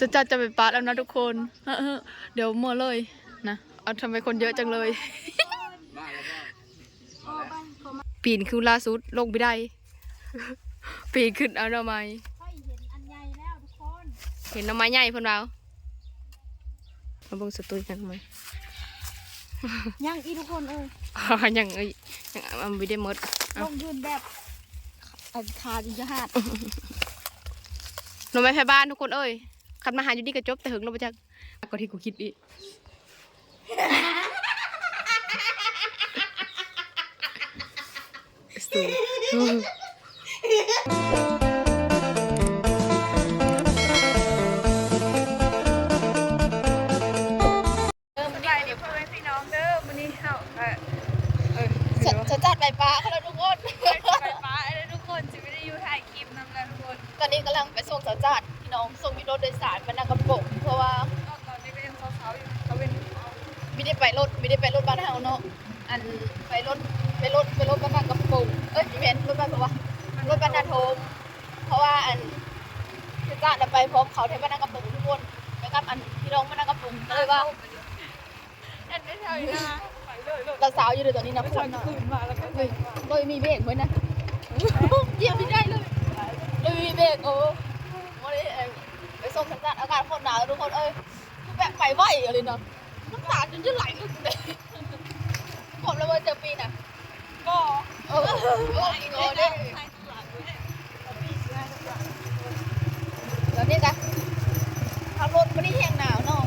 จะจัดจะไปปาร์ตแล้วนะทุกคนเออเดี๋ยวมัวเลยนะ เอาทำไมคนเยอะจังเลย ปีนคือล่าสุดลงไปได้ ปีนขึ้นเอาหน่อไม้ค่อยเห็นอันใหญ่แล้วทุกคนเห็นหน่อไม้ใหญ่เพิ่นเรามาเบิ่งสตูดิกันทำไมยังอีทุกคนเอ้ยอ๋อยังเอ้ยยังมันไม่ได้หมดลงยืนแบบอันคาจิจะหาดหน่อไม้แพ่บ้านทุกคนเอ้ย ขับมาหาอยู่ดีกระจบแต่หึงเราไปจักก็ที่กูคิดอีกสตูเออมันได้เดี๋ยวพ่อแม่พี่น้องเด้อมันนี่เฮาเออเออจะจะจัดไปปลาเขาแล้วทุกคนไฟฟ้าไอ้ทุกคนจะไม่ได้อยู่ถ่ายคลิปนำกันทุกคน ตอนนี้กำลังไปส่งสาวจัดพี่น้องส่งมีร ถโดยสารไปนางกระปกเพราะว่าตอนนี้ก็ยังเช้าๆอยู่เขาเป็นไม่ได้ไปรถไม่ได้ไปรถบ้านเฮาเนาะอันไปรถไปรถไปรถบ้านนางกระปกเอ้ยไม่เห็นรถบ้านเพราะว่ารถบ้านนาโทมเพราะว่าอันสาวจัดไปพร้อมเขาที่บ้านนางกระปกทุกคนไปกับอันพี่น้องบ้านนางกระปกเลยว่าอันนี้เท่าอยู่นะไปเลยเลยเราสาวอยู่เลยตอนนี้นะไม่คชอนนตื่นมาแล้วก็เฮ้ยเลยมีเบรกไว้นะเหยียบไม่ได้เลยเลยมีเบรกโอ้วันนี้เอ่อไป ส่งสัญญาณอากาศโคตรหนาวทุกคนเอ้ยคือแบบไฟไหวเลยเนาะน้ำตาจนจะไหลเลยผมระเบิดเจอปีน่ะก็เออโอ้ยโง่เด้แล้วนี่กันขับรถไม่ได้แห้งหนาวเนาะ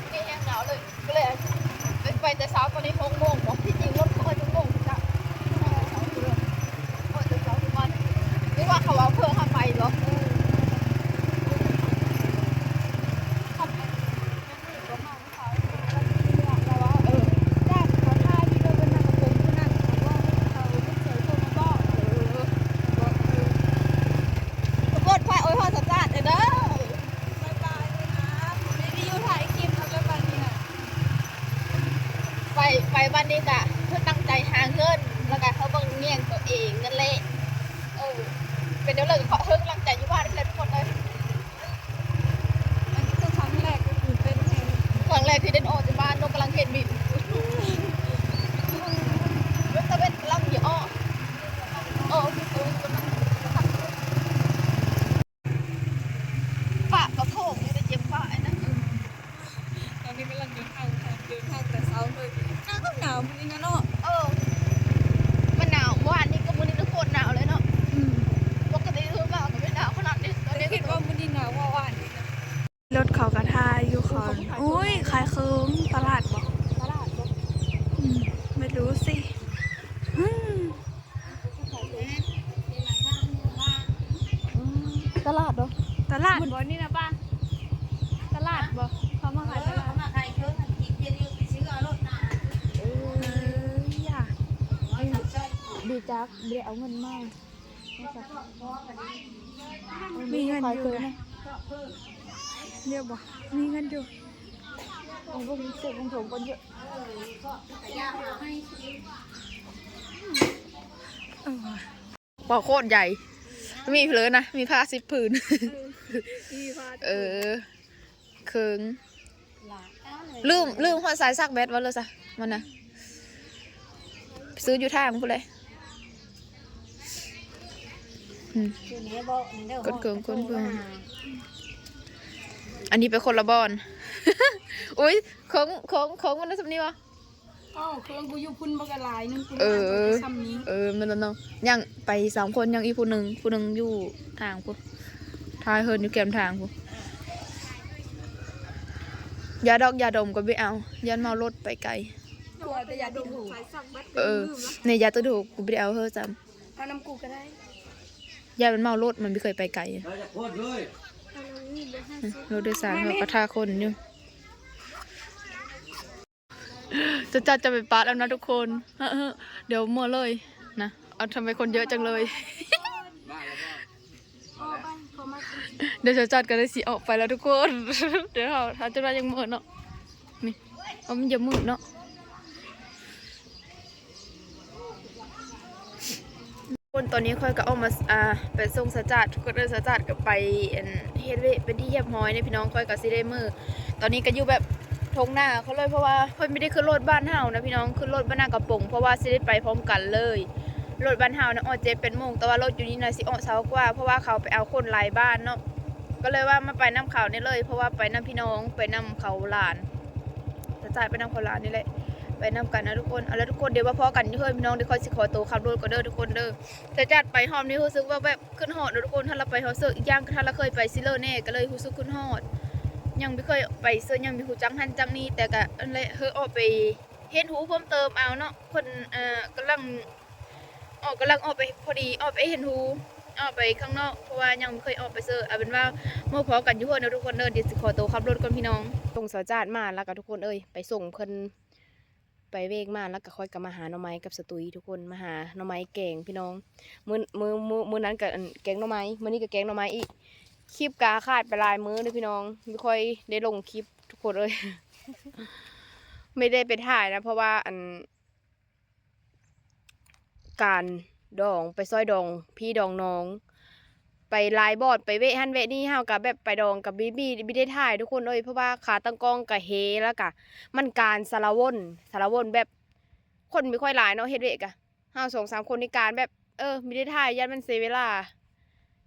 ไม่ได้แห้งหนาวเลยก็เลยไปแต่เช้าตอนนี้หกโมงบอกที่จริงรถเขาก็จะโมงจ้ะ นี่ว่าเขาเอาเพื่อทำไมเหรอทุกคนพายโอ้ยพอสัจจะเด้อเด้อ ไปไปบ้านนี้กะเพื่อตั้งใจหาเงิน แล้วก็เขาเบังเงียงตัวเองนั่นแหละเออเป็นเดี๋ยวเลยขอเพิ่งกำลังใจอยู่บ้านเลยทุกคนเลยครั้งแรกที่เดนโออกจากบ้านนกกำลังเห็นบินรถตะเวนกำลังเหยียบอ้อโอ้ปะกระโถงนี่ได้เจ็บปะไอ้นั่น ตอนนี้กำลังเดินทางเดินทางแต่เช้าเลยหนาวก็หนาวมันนี่นะเนาะ เออมันหนาวเมื่อวานนี้ก็มื้อนี้ทุกคนหนาวเลยเนาะปกติทุกคนก็ไม่หนาวขนาดนี้ตอนนี้ คิดว่ามันนี่หนาวว่าว่านนี่นะรถเขากระทาอยู่ขอนอุ้ยขายเคิงตลาดบอก ตลาดบ่ ไม่รู้สิอืม ตลาดเหรอ ตลาดบ่นี่นะป้าตลาดบ่เขามาขายตลาดเอออย่า ดีจักเดี๋ยวเอาเงินมา มีเงิน ขาย อ เค ยู่ ย นะ นะ เดี๋ยวบ่มีเงินอยู่เอาพวกนี้เสร็จของผมก็เยอะบ่อโคตรใหญ่ มีเพลินนะ มีผ้าสิบผืน เออเคิงลืม ลืมหัวสายซักแบตไว้เลยซะมันนะไปซื้ออยู่ทางพูดเลยอืมกดเกิงกดเกิง อันนี้เป็นคนละบอนอุ้ยของของของมันน่ะสำนี้วะอ้าวเครื่องกูอยู่พุ่นบักกะลายนึงกูเออซ้ำนี้เออมันนั่นเนาะยังไปสามคนยังอีกผู้หนึ่งผู้หนึ่งอยู่ทางพูทายเฮินอยู่แกมทางพูยาดอกยาดมก็ไม่เอายันเมารถไปไกลตัวแต่อย่าดูถูกเออในยาตัวถูกกูไม่ได้เอาเฮอจเอาน้ำกูก็ได้ำยามันเมารถมันไม่เคยไปไกลอะ รถโดยสารเขาก็ทาคนอยู่ จะจัดจะไปปาร์ตแล้วนะทุกคนเออเดี๋ยวมัวเลยนะเอาทำไมคนเยอะจังเลย เดี๋ยวจะจัดกันได้สิออกไปแล้วทุกคน เดี๋ยวเราถ้าจะได้ยังมืดเนาะนี่เอามันจะมืดเนาะ คนตอนนี้ค่อยก็ออกมาอ่าไปส่งสจัดก็เดินสจัดก็ไปเฮ็ดเวเป็นที่เยียบห้อยในพี่น้องค่อยก็สิได้มือ ตอนนี้ก็อยู่แบบทงหน้าเขาเลยเพราะว่าเพิ่นไม่ได้ขึ้นรถบ้านเฮานะพี่น้องขึ้นรถบ้านหน้ากระปงเพราะว่าสิได้ไปพร้อมกันเลยรถบ้านเฮานะออเจ็ดเป็นโมงแต่ว่ารถอยู่นี่น่ะสิออกเช้ากว่า เพราะว่าเขาไปเอาคนหลายบ้านเนาะก็เลยว่ามาไปน้ำเขาเนี่เลย เพราะว่าไปน้ำพี่น้องไปน้ำเขาหลานสจัดไปน้ำเขาหลานนี่แหละ ไปนำกันนะทุกคนเอาล้วทุกคนเดี๋ยวว่าพอกันเพื่อพี่น้องเดี๋ยวคอยสิขอตัวขับรถก็เด้อทุกคนเด้อแต่จัดไปหอมนี่รู้สึกว่าแบบขึ้นหอดเด้อทุกคนถ้าเราไปฮอดเซอร์อีกอย่างถ้าเราเคยไปซิเลอร์แน่ก็เลยรู้สึกขึ้นหอด ยังไม่เคยไปเซอร์ยังมีหูจังหันจังนี่แต่ก็อันเลยเฮอออกไปเห็นหูเพิ่มเติมเอาเนาะคนเอ่อกำลังออกกำลังออกไปพอดีออกไปเห็นหูออกไปข้างนอกเพราะว่ายังไม่เคยออกไปเซอร์เอาเป็นว่าเมื่อพอกันยู่เฮ่อนเด้อทุกคนเด้อเดี๋ยวสิขอตัวขับรถก่อนพี่น้องส่งสาวจาดมาแล้วก็ทุกคนเอ้ยไปส่งเพิ่น ไปเวกมาแล้วก็ค่อยกลับมาหาหน่อไม้กับสตุยทุกคนมาหาหน่อไม้แกงพี่น้องมื้อมื้อมือมือนั้นกับแกงหน่อไม้มื้อนี้ก็แกงหน่อไม้อีกคลิปกาขาดไปลายมื้อเลยพี่น้องไม่ค่อยได้ลงคลิปทุกคนเลย ไม่ได้ไปถ่ายนะ เพราะว่าอัน การดองไปซอยดอง พี่ดองน้อง ไปไลายบอดไปเวะฮันเวะนี่เฮากับแบบไปดองกับบีบีบีได้ถ่ายทุกคนเลยเพราะว่าขาตั้งกล้องกับเฮแล้วกะ มันการสารวนสารวนแบบ คนไม่ค่อยหลายเนาะเฮ็ดเวกะห้าสองสามคนในการแบบเออม่ได้ถ่ายยันมันเสียเวลา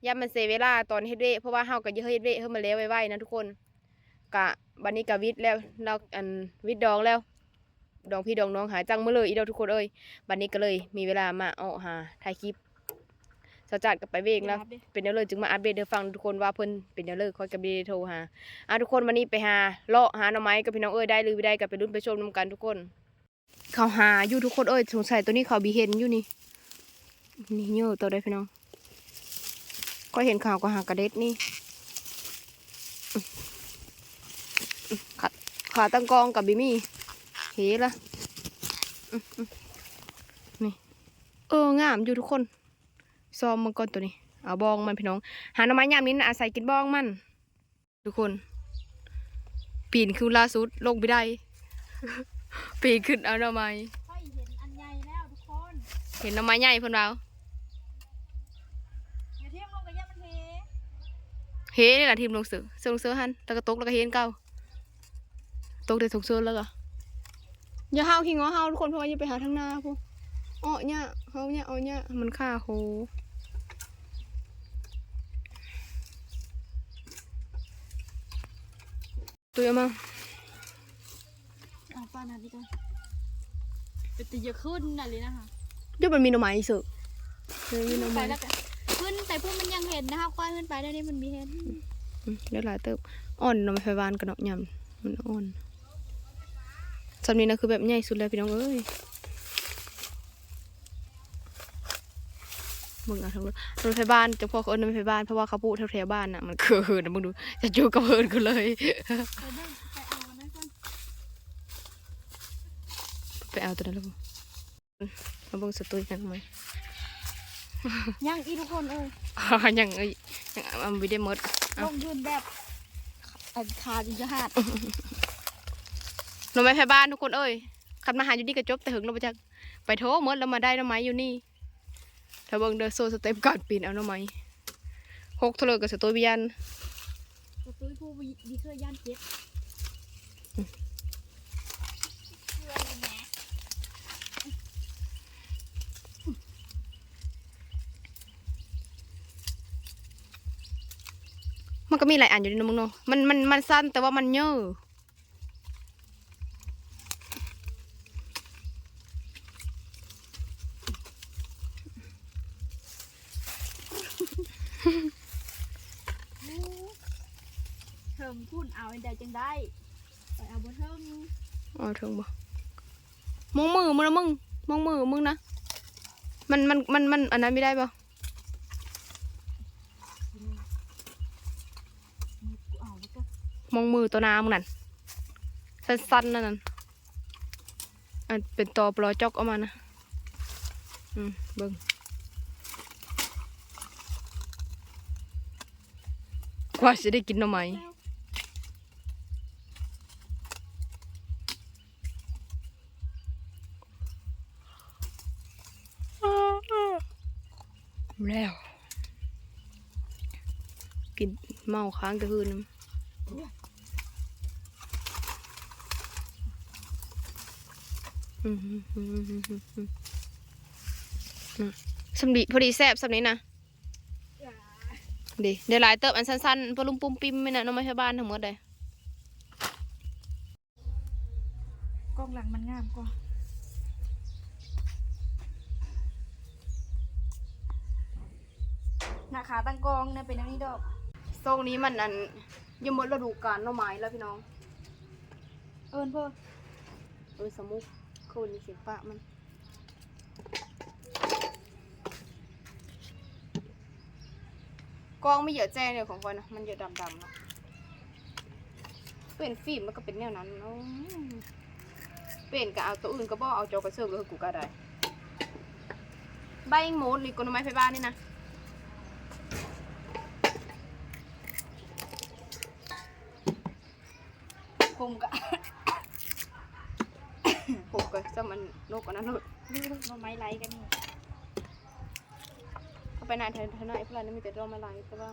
ยันมันเสียเวลาตอนเฮ็ดเวกเพราะว่าเฮาก็เยอเฮ็ดเวกเฮามาแล้วไวๆนะทุกคนกะบัดนี้กะวิทแล้วเราอันวิทดองแล้วดองพี่ดองน้องหาจังมื้อเลยอีเดาทุกคนเอ้ยบัดนี้ก็เลยมีเวลามาเอาหาถ่ายคลิป สจัดกับไปเวกแล้ว เป็นแนวเลยจึงมาอัปเดตให้ฟังทุกคนว่าเพิ่นเป็นแนวเลยคอยกับดีโทรหาอะทุกคนวันนี้ไปหาเลาะหาหน่อไม้กับพี่น้องเอ้ยได้หรือไม่ได้กับไปรุ่นไปชมนำกันทุกคน เขาหาอยู่ทุกคนเอ้ยสงสัยตัวนี้เขาบีเห็นอยู่นี่นี่เยอะตัวได้พี่น้องก็เห็นข่าวก็หากระเด็ดนี่อื้ออื้อขาขาตั้งกองกับบิมี่เฮละอื้ออื้อนี่เอองามอยู่ทุกคน ซ้อมมันก่อนตัวนี้ เอาบองมันพี่น้อง หาหน่อไม้ยามนี้นะอาศัยกินบองมัน ทุกคน ปีนขึ้นล่าสุดลงไปได้ ปีนขึ้นเอาหน่อไม้ค่อยเห็นอันใหญ่แล้วทุกคน เห็นหน่อไม้ใหญ่เพิ่นเราอย่าเทียมลงกับย่ามันเทเฮ้นี่แหละทีมลงเสือเสือลงเสือหันแล้วก็ตกแล้วก็เห็นเก่าตกแต่ถกเสือแล้วก็อย่าห้าวขี้งอห้าวทุกคนเพราะว่าอย่าไปหาทางหน้าพวกอ้อเนี่ยเฮาเนี่ยเอาเนี่ยมันฆ่าโห ตัวมาอะป้านาดีกันเป็นตีจะขึ้นน่ะเลยนะคะเดี๋ยวมันมีหน่อไม้เสือเดี๋ยวมีหน่อไปไม้แล้วกันขึ้นแต่พวกมันยังเห็นนะคะควายขึ้นไปได้นี่มันมีเห็นอืมเดี๋ยวหลายเติบอ่อนหน่อไม้ไฟวานกันเนาะยำมันอ่อนสำนี้นะคือแบบใหญ่สุดแล้วพี่น้องเอ้ย มึงเอาทั้งรถรถไฟบ้านจะพอเขาเอิ้นรถไฟบ้านเพราะว่าเขาพูดแถวๆบ้านน่ะมันคือเหินนะมึงดูจะจูกับเหินกูเลยไปเบิ่งไปเอาอันนั้นก่อนไปเอาตัวนั้นแล้วบ่มาเบิ่งสตุยกันไหมยังอีทุกคนเอ้ยอ่ายังเอ้ยยังเอาไม่ได้หมดลงยืนแบบอันคาจิจะหาดหน่อไม้ไฟบ้านทุกคนเอ้ยขับมาหาอยู่นี่ก็จบแต่หึงเราไปจากไปโทรหมดแล้วมาได้หน่อไม้อยู่นี่ ถ้าเบิ่งเดอโซสเต็ปการปีนเอาหน่อไม้หกเทะเลกับสตุยบิยันตัวตุ้ยผู้ดีเคยย่านเจ็บมันก็มีหลายอันอยู่ในมึงเนาะมันมันมันสั้นแต่ว่ามันเยอะ เทิงพุ่นเอาอันใดจัง ได้ไปเอาบนเทิงอ๋อเถิงบ่มองมือมึงนะมึงมองมือมึงนะมันมันมันมันอันนั้นไม่ได้ปะมองมือตัวน้ำมึงนั่นสั้นๆนั่นนั่นอันเป็นตอปลอจอกออกมานะอืมเบิ่งกว่าจะได้กินหน่อไม้ แล้ว กินเมาค้างกระหืนสมบีพอดีแซบสมนี้นะดีเดี๋ยวลายเติบอันสั้นๆปลุมปุ่มปิมไม่นะน้องไม่ใชาบ้านทั้งหมดเลยกล้องหลังมันงามกว่า หน้าขาตั้งกองเนี่ยเป็นอันนี้ดอกทรงนี้มันอันยังหมดฤดูกาลหน่อไม้แล้วพี่น้อง เอิญเพิ่นเออสมุกคนเสียงปะมันกองไม่เหยอะแจ้งเลยของคอยนะมันเหยอะดำๆเนาะเป็นฟิล์มมันก็เป็นแนวนั้นเนาะเป็นก็เอาตัวอื่นก็บ่เอาจอกระเซิร์ฟเลยกูก็ได้ ใบโมดนี่กนไม้ไฟบ้านนี่นะ คมกะ ผมก็จะมัน นกอันนั้นเลยมาไม้ไล่กันนี่เขาไปนายทนายพลันนี่มีแต่ดอกไม้ลายแต่ว่า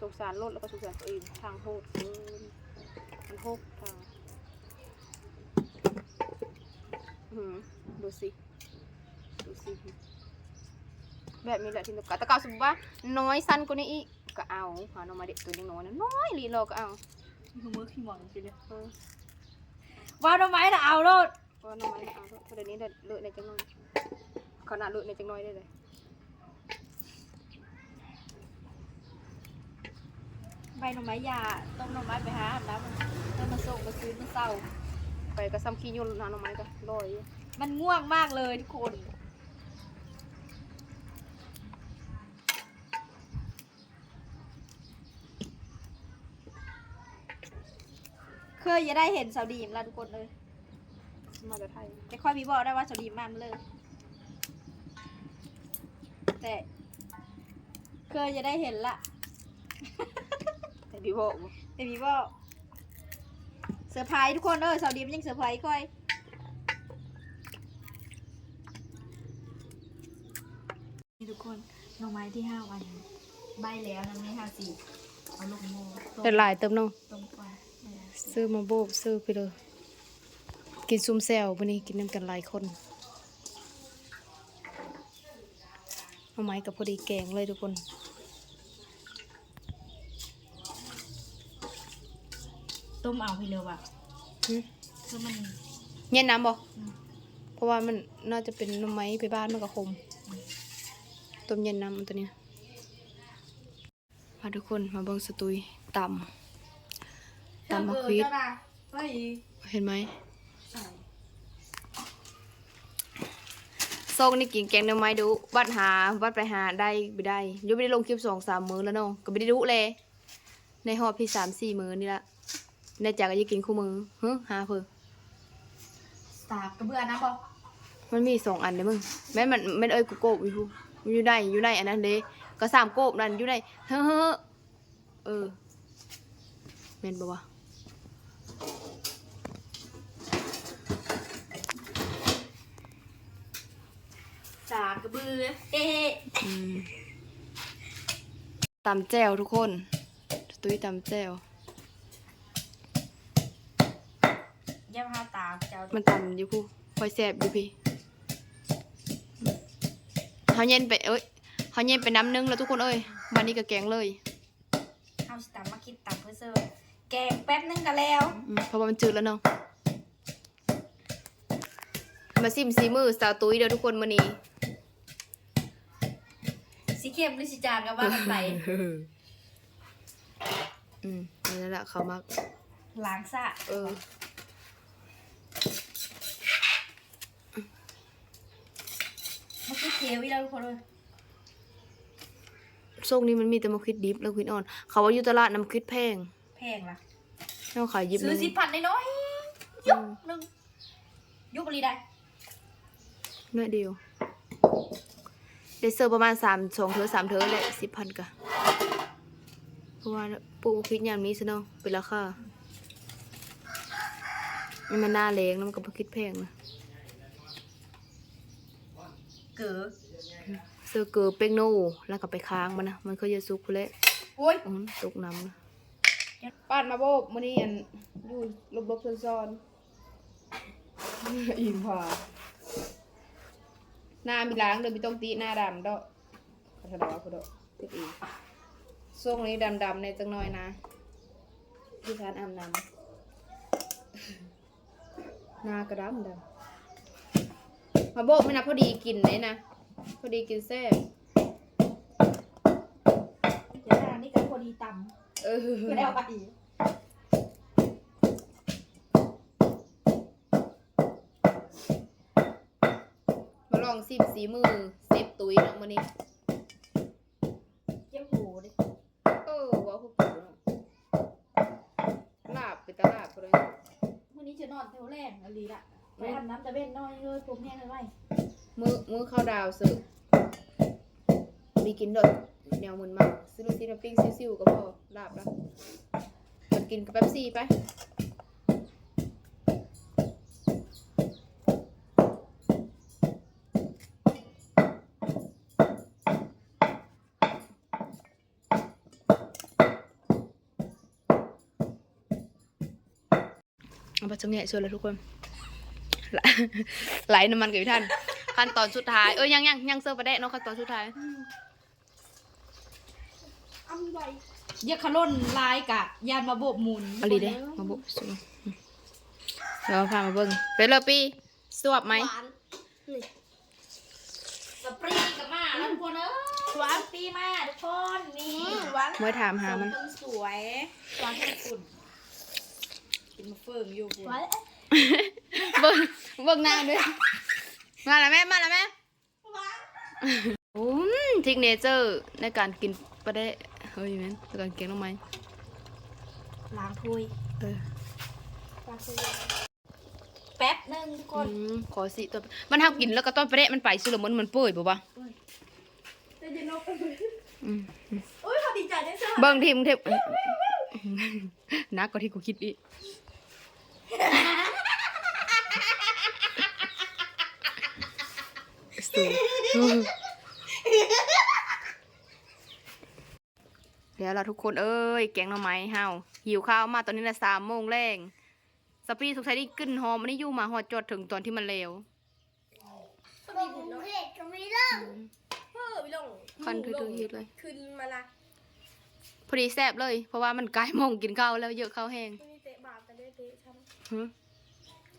สงสารรถแล้วก็สงสารตัวเองทางโหดเกินมันโหดทางดูสิดูสิแบบนี้แหละที่นกกาต่เกาสมมติว่าน้อยสั้นกว่านี้อีกก็เอาหาหน้องมาเด็กตัวยังน้อยน้อยลีโลก็เอามือขี้หวังจริงเลยว่าทำไมล่ะเอาโลด เพราะน้องไม้เอาเพราะเดี๋ยวนี้เลือดในจังน้อยขนาดเลือดในจังน้อยได้เลยใบหน่อไม้ยาต้มหน่อไม้ไปหาอาบน้ำแล้วมาส่งมาซื้อมาเศร้าไปก็ซ้ำขี้ยุ่นหาหน้องไม้ก็ลอยมันง่วงมากเลยทุกคนเคยจะได้เห็นสาวดีมแล้วทุกคนเลย มาแต่ไทยจะค่อยมีบอกได้ว่าสาวดีมมันเลย แต่เคยจะได้เห็นละ แต่พี่บอกบ่แต่มีบอกเซอร์ไพรส์ทุกคนเออสาวดีมยังเซอร์ไพรส์ค่อยนี่ทุกคนหน่อไม้ที่ห้าวัน ใบแล้วน้ำนี้ห้าสี่เอาลงโม่ต้มแต่หลายเติมน้องต้มก่อนซื้อมาโบกซื้อไปเลย กินซุ่มแซววันนี้กินน้ำกันหลายคนเอาไม้กับพอดีแกงเลยทุกคนต้มเอาพี่เร็วอะหึคือมันเย็นน้ำบ่อืมเพราะว่ามันน่าจะเป็นหน้ำไม้ไปบ้านมันก็คมต้มเย็นน้ำมันตัวเนี้ยมาทุกคนมาเบิ่งสตุยตำตำมะควิดเฮ้ยเห็นไหมใส่ โซกนี่กินแกงหน้ำไม้ดูวัดหาวัดไปหาได้ไม่ได้อยังไม่ได้ลงคลิปสองสามมื้อแล้วเนาะก็ไม่ได้ดูเลย ในหอบพี่สามสี่มื้อนี่ละในจากก็จะกินคู่มือเฮ้หาเพื่อตากกระเบื้อนะบอกมันมีสองอันเด้มึงแม่นมันแม่นเอ้ยกูโกบอยู่พูมันอยู่ในอยู่ในอันนั้นเด้ก็สามโกบนั่นอยู่ในเฮ้อเฮ้อเออแม่นปะวะ ตากกระเบื้ อเอ๊ะอืมตำแจวทุกคน ตุ้ยตำแจวเยี่ยมห้าตากเจ้ามันตำอยู่พูคอยแสบอยู่พี่เขาเย็นไปเอ้ยเขาเย็นไปน้ำนึงแล้วทุกคนเอ้ยวันนี้ก็แกงเลยเอาสตามมาคิดตามเพื่อเสิร์ฟแกงแป๊บนึงกันแล้วอืมเพราะว่ามันจืดแล้วเนาะมาซิมซีมือสาวตุ้ยเด้อทุกคนมื้อนี้สี เข้มหรือสีจางกันว่ากันไปอืมนั่นแหละเขามักล้างสะเออมันคือเคี้ยวอีแล้วทุกคนเลยโซกนี้มันมีแต่มะควิดดิบแล้วควิดอ่อน เขาว่าอยู่ตลาดน้ำควิดแพง แพงล่ะน้องขายยิบซื้อหสินึ่งพันน้อยๆยุกหนึ่งยุกอะไรได้น้อยเดียว ได้เซอร์ประมาณสามสองเทอสามเทอแหละสิบพันกะเพราะว่าปลูกมะควิดยามนี้ซะเนาะเป็นราคามันมันหน้าแรงแล้วมันก็มะควิดแพงนะเก๋อเซอร์เกอร์เป็กโนแล้วก็ไปค้างมันนะมันก็จะซุกพูนแหละโอ้โอ้ยอ๋อตกน้ำนะ ป้านมาโบมื้อนี้อันอยู่ลบๆซ่อนๆอิ่มพอ หน้ามีล้างเดินมีต้องตีหน้าดำดอกขอโทษนะขอโทษติดอีกทรงนี้ดำๆในจังหน่อยนะที่ทานอาบน้ำหน้ากระดำดำมาโบกไม่นะพอดีกินเลยนะพอดีกินแซ่บเดี๋ยวหน้านี่ก็พอดีตำเออ ก็ได้เอาไปมา องสิบสีมือเซฟตุยเนาะมื้อนี้เจ็บหูดิเออว่าพวกกูเนาะลาบไปตลาดไปเลยวันนี้จะนอนแถวแรกอะไรละไปทำน้ำตะเวนน้อยเลยผมแห้งเลยไว้มือมือเข้าดาวสึกมีกินดดแนวมึนมากซื้อลูกชิ้นมาปิ้งซิ่วๆก็พอลาบแล้วมันกินกับแป๊บซี่ไป เอาไปจำเนี่ยชวนเลยทุกคนไหลน้ำมันกับพี่ท่าน ขั้นตอนสุดท้ายเอ้ยยังยังยังเสิร์ฟไปได้เนาะขั้นตอนสุดท้ายอ้ำไว้เยอะขล่นลายกะยานมาโบกมุนอาลีเด้มาบุกสูเดี๋ยวพามาเบิ่งเป็นเลปีสวบไหมสปรีกับมาแล้วทุกคนเอ้ยหวานปีมาทุกคนนี่หวานเมื่อถามหามันสวยหวานทั้งฝุ่น กินมาเฟิงอยู่ฝุ่นเบิ่งเบิ่งหน้าด้วยมาแล้วแม่มาแล้วแม่โอ้มทิกเนเจอร์ในการกินปลาเดะเฮ้ยแม่นในการกินน้องไม้ล้างถ้วยเออแป๊บหนึงทุกคอืนมขอสิตัวมันทับกินแล้วก็ต้อนปลาเดะมันไปสุดละมันมันเปื่อยบ่ปะอืมโอ้ยพอดีใจได้เสื้อเบิ่งทีมงเทปนักกว่าที่กูคิดอีก สูเดี๋ยวเราทุกคนเอ้ยแกงหน่อไม้เฮาหิวข้าวมาตอนนี้นะสามโมงแรงสปีดสงสัยได้กึ้นหอมมันนี่อยู่มาหอดจอดถึงตอนที่มันเลวเผ็ดก็ไม่เลิกเออพี่ลงคันทุยๆฮิตเลย ขึ้นมาละพอดีแซ่บเลย เพราะว่ามันใกล้โมงกินข้าวแล้วเยอะข้าวแห้งนี่ เตะบาปกันได้เตะฉันหึ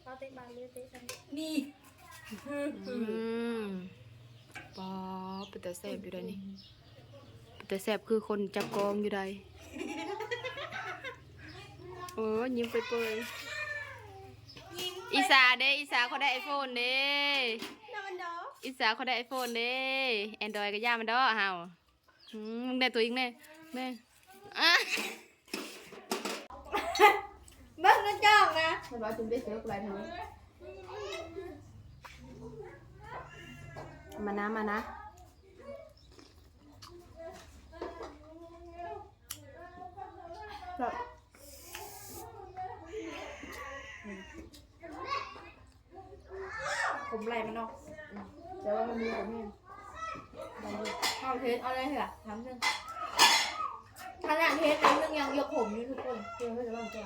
เราเตะบาปเลยเตะฉันนี่อืมป๊อปเป็นแต่แซ่บอยู่ได้นี่เป็นแต่แซ่บคือคนจับกองอยู่ได้โอ้ยิ้มไปเปยๆอีสาเด้อีสาเขาได้ไอโฟนเด้น้ำมันดอกอีสาเขาได้ไอโฟนเด้แอนดรอยก็ย่ามันดอเฮาอืมมึงได้ตัวเองแน่แม่อะ เบิ้งกระจ อกนะมันว่าจุ่มได้เสือกอะไรเธอมานะมานะผมไหลมันออกแต่ว่ามันมีของแม่เอาเทสเอาอะไรเหรอทำหนึ่งขนาดเทสน้ำหนึ่งยังยกผมอยู่ทุกคนเพื่อให้จะลองแก